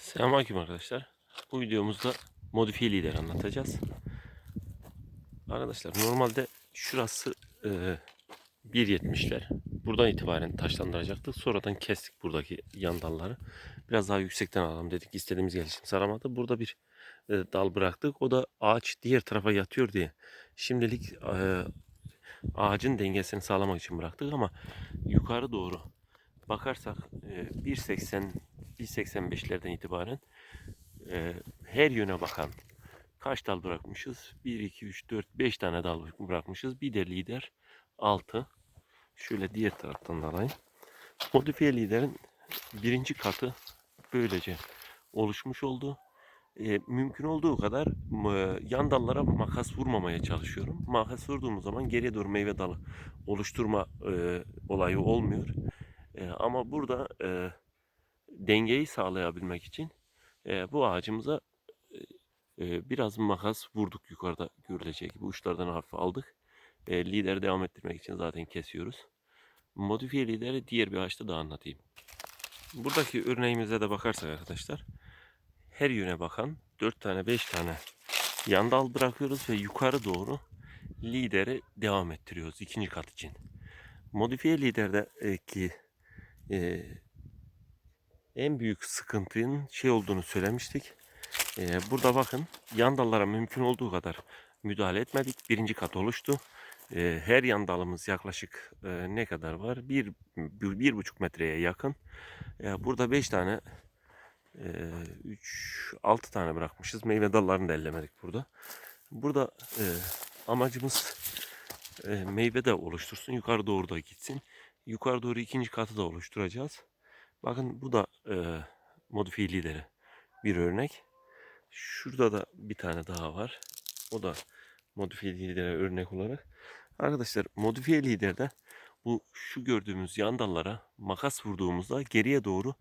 Selamünaleyküm arkadaşlar. Bu videomuzda modifiye lider anlatacağız. Arkadaşlar normalde şurası e, 1.70'ler. Buradan itibaren taşlandıracaktık. Sonradan kestik buradaki yan dalları. Biraz daha yüksekten alalım dedik. İstediğimiz gelişim saramadı. Burada bir e, dal bıraktık. O da ağaç diğer tarafa yatıyor diye. Şimdilik e, ağacın dengesini sağlamak için bıraktık ama yukarı doğru bakarsak e, 1.80 1.85'lerden itibaren e, her yöne bakan kaç dal bırakmışız? 1, 2, 3, 4, 5 tane dal bırakmışız. Bir de lider 6. Şöyle diğer taraftan da alayım. Modifiye liderin birinci katı böylece oluşmuş oldu. E, mümkün olduğu kadar m- yan dallara makas vurmamaya çalışıyorum. Makas vurduğumuz zaman geriye doğru meyve dalı oluşturma e, olayı olmuyor. E, ama burada e, dengeyi sağlayabilmek için e, bu ağacımıza e, e, biraz makas vurduk yukarıda görülecek gibi uçlardan hafif aldık. E, lideri devam ettirmek için zaten kesiyoruz. Modifiye lideri diğer bir ağaçta da anlatayım. Buradaki örneğimize de bakarsak arkadaşlar her yöne bakan 4 tane 5 tane yan dal bırakıyoruz ve yukarı doğru lideri devam ettiriyoruz ikinci kat için. Modifiye liderdeki e, en büyük sıkıntının şey olduğunu söylemiştik. Ee, burada bakın yan dallara mümkün olduğu kadar müdahale etmedik. Birinci kat oluştu. Ee, her yan dalımız yaklaşık e, ne kadar var? Bir, bir, bir buçuk metreye yakın. Ee, burada beş tane, e, üç, altı tane bırakmışız. Meyve dallarını da ellemedik burada. Burada e, amacımız e, meyve de oluştursun. Yukarı doğru da gitsin. Yukarı doğru ikinci katı da oluşturacağız. Bakın bu da e, modifiye lideri bir örnek. Şurada da bir tane daha var. O da modifiye lidere örnek olarak. Arkadaşlar modifiye liderde bu şu gördüğümüz yan dallara makas vurduğumuzda geriye doğru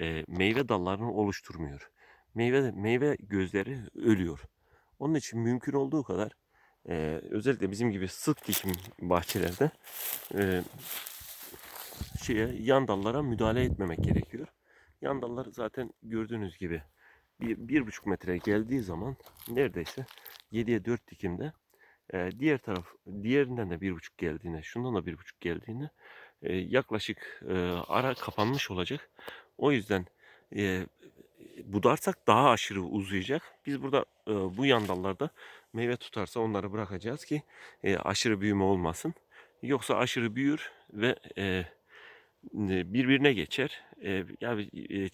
e, meyve dallarını oluşturmuyor. Meyve meyve gözleri ölüyor. Onun için mümkün olduğu kadar e, özellikle bizim gibi sık dikim bahçelerde e, şeye yan dallara müdahale etmemek gerekiyor. Yan dallar zaten gördüğünüz gibi bir, bir buçuk metre geldiği zaman neredeyse 7'ye 4 dikimde e, diğer taraf diğerinden de bir buçuk geldiğine şundan da bir buçuk geldiğine e, yaklaşık e, ara kapanmış olacak. O yüzden e, budarsak daha aşırı uzayacak. Biz burada e, bu yan dallarda meyve tutarsa onları bırakacağız ki e, aşırı büyüme olmasın. Yoksa aşırı büyür ve e, birbirine geçer. E, yani e,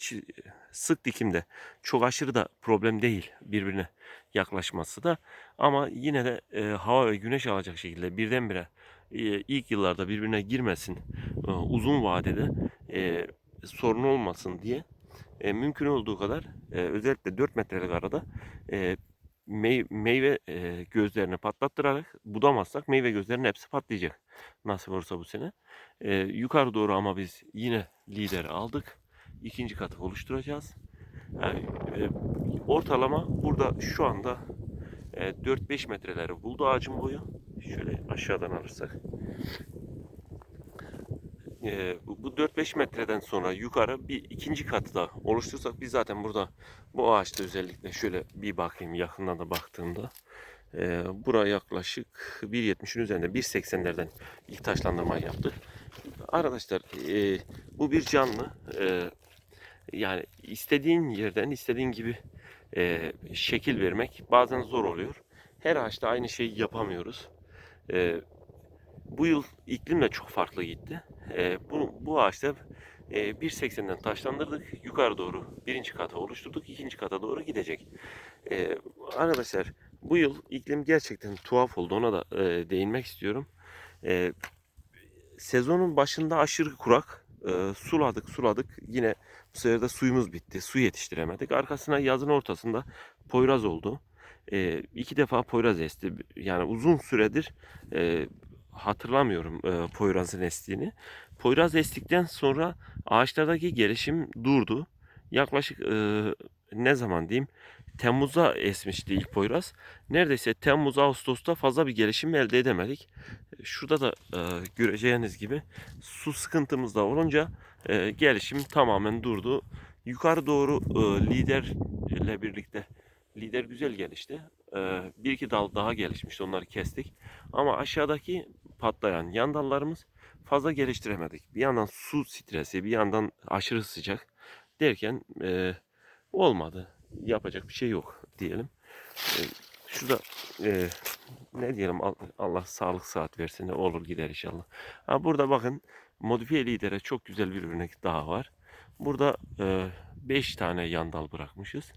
sık dikimde çok aşırı da problem değil birbirine yaklaşması da. Ama yine de e, hava ve güneş alacak şekilde birdenbire e, ilk yıllarda birbirine girmesin e, uzun vadede e, sorun olmasın diye e, mümkün olduğu kadar e, özellikle 4 metrelik arada e, mey- meyve e, gözlerini patlattırarak budamazsak meyve gözlerinin hepsi patlayacak. Nasip olursa bu sene. E, yukarı doğru ama biz yine lideri aldık. İkinci katı oluşturacağız. Yani, e, ortalama burada şu anda e, 4-5 metreleri buldu ağacın boyu. Şöyle aşağıdan alırsak. E, bu bu 4-5 metreden sonra yukarı bir ikinci katı da oluşturursak biz zaten burada bu ağaçta özellikle şöyle bir bakayım yakından da baktığımda e, buraya yaklaşık 1.70'in üzerinde 1.80'lerden ilk taşlandırmayı yaptık. Arkadaşlar e, bu bir canlı. E, yani istediğin yerden istediğin gibi e, şekil vermek bazen zor oluyor. Her ağaçta aynı şeyi yapamıyoruz. E, bu yıl iklim de çok farklı gitti. E, bu, bu ağaçta e, 1.80'den taşlandırdık. Yukarı doğru birinci kata oluşturduk. ikinci kata doğru gidecek. E, arkadaşlar bu yıl iklim gerçekten tuhaf oldu. Ona da e, değinmek istiyorum. E, sezonun başında aşırı kurak. E, suladık suladık. Yine bu sefer de suyumuz bitti. Su yetiştiremedik. Arkasına yazın ortasında Poyraz oldu. E, iki defa Poyraz esti. Yani uzun süredir e, hatırlamıyorum e, Poyraz'ın estiğini. Poyraz estikten sonra ağaçlardaki gelişim durdu. Yaklaşık e, ne zaman diyeyim Temmuz'a esmişti ilk Poyraz. Neredeyse Temmuz Ağustos'ta fazla bir gelişim elde edemedik. Şurada da e, göreceğiniz gibi su sıkıntımız da olunca e, gelişim tamamen durdu. Yukarı doğru e, liderle birlikte lider güzel gelişti. E, bir iki dal daha gelişmişti. Onları kestik. Ama aşağıdaki patlayan yan dallarımız fazla geliştiremedik. Bir yandan su stresi, bir yandan aşırı sıcak derken e, olmadı. Yapacak bir şey yok diyelim. E, şurada e, ne diyelim Al- Allah sağlık saat versin olur gider inşallah. Ha, burada bakın modifiye lidere çok güzel bir örnek daha var. Burada 5 tane yan dal bırakmışız.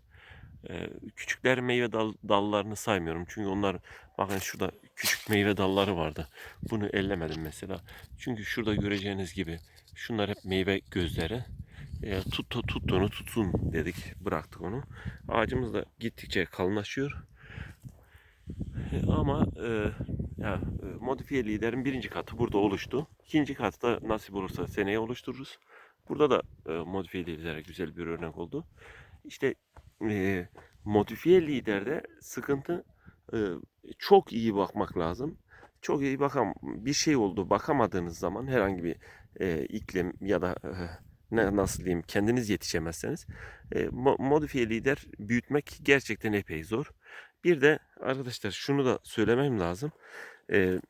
Küçükler meyve dal, dallarını saymıyorum. Çünkü onlar bakın şurada küçük meyve dalları vardı. Bunu ellemedim mesela. Çünkü şurada göreceğiniz gibi şunlar hep meyve gözleri. E, tut, tut- tuttuğunu tutsun dedik. Bıraktık onu. Ağacımız da gittikçe kalınlaşıyor. E, Ama e, ya, e, modifiye liderin birinci katı burada oluştu. İkinci katı da nasip olursa seneye oluştururuz. Burada da e, modifiye lidere güzel bir örnek oldu. İşte e, modifiye liderde sıkıntı çok iyi bakmak lazım. Çok iyi bakam bir şey oldu bakamadığınız zaman herhangi bir iklim ya da ne nasıl diyeyim kendiniz yetişemezseniz e, mo- modifiye lider büyütmek gerçekten epey zor. Bir de arkadaşlar şunu da söylemem lazım. E,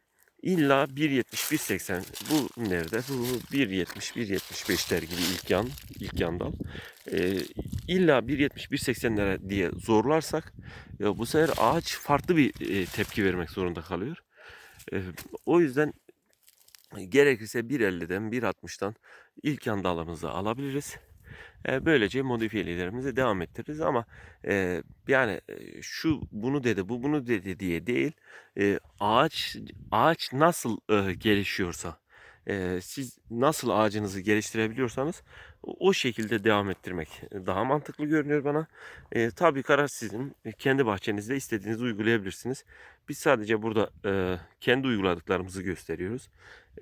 illa 1.70 1.80 bu nerede? Bu 1.70 1.75 der gibi ilk yan ilk yan dal. E, illa 1.70 1.80'lere diye zorlarsak ya bu sefer ağaç farklı bir e, tepki vermek zorunda kalıyor. E, o yüzden gerekirse 1.50'den 1.60'dan ilk yan dalımızı alabiliriz. E, böylece modifiyelerimizi devam ettiririz ama e, yani e, şu bunu dedi bu bunu dedi diye değil e, ağaç ağaç nasıl e, gelişiyorsa siz nasıl ağacınızı geliştirebiliyorsanız o şekilde devam ettirmek daha mantıklı görünüyor bana. E, tabii karar sizin. Kendi bahçenizde istediğinizi uygulayabilirsiniz. Biz sadece burada e, kendi uyguladıklarımızı gösteriyoruz.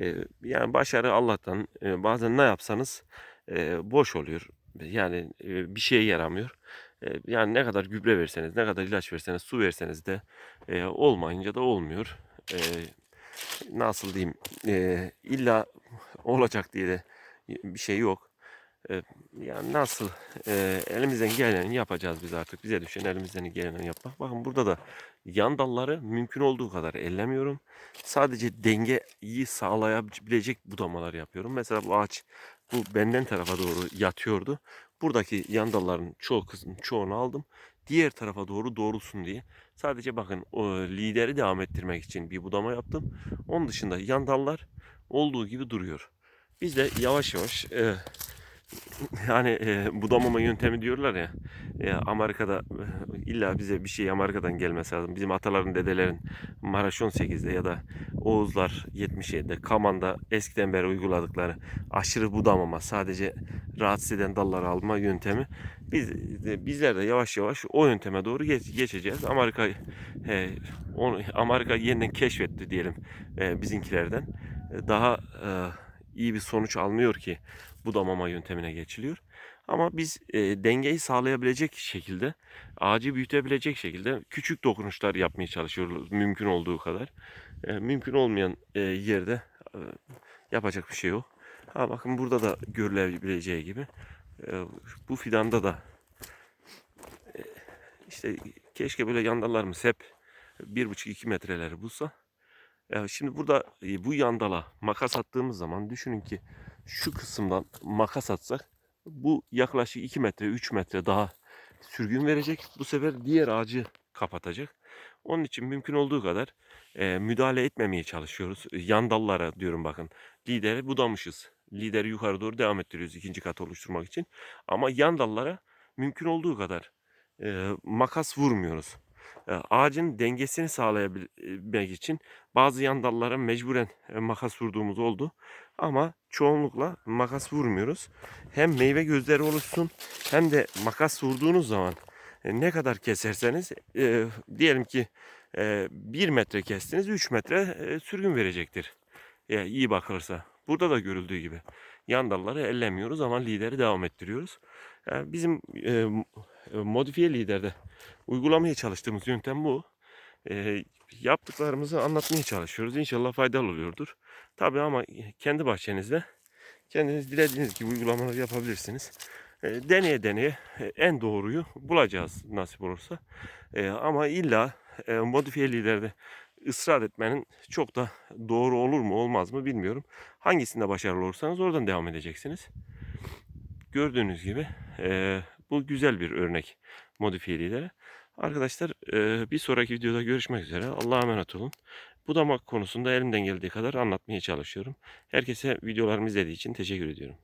E, yani başarı Allah'tan. E, bazen ne yapsanız e, boş oluyor. Yani e, bir şeye yaramıyor. E, yani ne kadar gübre verseniz, ne kadar ilaç verseniz, su verseniz de e, olmayınca da olmuyor. E, nasıl diyeyim? E, illa olacak diye de bir şey yok. E, yani nasıl e, elimizden geleni yapacağız biz artık. Bize düşen elimizden geleni yapmak. Bakın burada da yan dalları mümkün olduğu kadar ellemiyorum. Sadece dengeyi sağlayabilecek budamalar yapıyorum. Mesela bu ağaç bu benden tarafa doğru yatıyordu. Buradaki yan dalların çoğu kısmın çoğunu aldım. Diğer tarafa doğru doğrulsun diye. Sadece bakın o lideri devam ettirmek için bir budama yaptım. Onun dışında yan dallar olduğu gibi duruyor. Biz de yavaş yavaş e, yani e, budamama yöntemi diyorlar ya. E, Amerika'da e, illa bize bir şey Amerika'dan gelmesi lazım. Bizim ataların, dedelerin Maraş 18'de ya da Oğuzlar 77'de Kaman'da eskiden beri uyguladıkları aşırı budamama, sadece rahatsız eden dalları alma yöntemi. Biz de- bizler de yavaş yavaş o yönteme doğru geç- geçeceğiz. Amerika e, onu Amerika yeniden keşfetti diyelim e, bizimkilerden. E, Daha e, iyi bir sonuç alınıyor ki budamama yöntemine geçiliyor. Ama biz e, dengeyi sağlayabilecek şekilde, ağacı büyütebilecek şekilde küçük dokunuşlar yapmaya çalışıyoruz mümkün olduğu kadar. E, mümkün olmayan e, yerde e, yapacak bir şey yok. Ha bakın burada da görülebileceği gibi e, bu fidanda da e, işte keşke böyle yandallarımız hep 1,5-2 metreleri bulsa. Ya şimdi burada e, bu yandala makas attığımız zaman düşünün ki şu kısımdan makas atsak bu yaklaşık 2 metre 3 metre daha sürgün verecek. Bu sefer diğer ağacı kapatacak. Onun için mümkün olduğu kadar e, müdahale etmemeye çalışıyoruz. Yan dallara diyorum bakın. Lideri budamışız. Lideri yukarı doğru devam ettiriyoruz ikinci kat oluşturmak için. Ama yan dallara mümkün olduğu kadar e, makas vurmuyoruz. Ağacın dengesini sağlayabilmek için bazı yan dallara mecburen makas vurduğumuz oldu. Ama çoğunlukla makas vurmuyoruz. Hem meyve gözleri oluşsun hem de makas vurduğunuz zaman ne kadar keserseniz diyelim ki e, 1 metre kestiniz 3 metre sürgün verecektir. E, iyi bakılırsa. Burada da görüldüğü gibi. Yan dalları ellemiyoruz ama lideri devam ettiriyoruz. Bizim modifiye liderde uygulamaya çalıştığımız yöntem bu. E, yaptıklarımızı anlatmaya çalışıyoruz. İnşallah faydalı oluyordur. Tabii ama kendi bahçenizde kendiniz dilediğiniz gibi uygulamalar yapabilirsiniz. E, deneye deneye e, en doğruyu bulacağız nasip olursa. E, ama illa e, modifiye liderde ısrar etmenin çok da doğru olur mu olmaz mı bilmiyorum. Hangisinde başarılı olursanız oradan devam edeceksiniz. Gördüğünüz gibi e, bu güzel bir örnek modifiye lidere. Arkadaşlar bir sonraki videoda görüşmek üzere. Allah'a emanet olun. Budamak konusunda elimden geldiği kadar anlatmaya çalışıyorum. Herkese videolarımı izlediği için teşekkür ediyorum.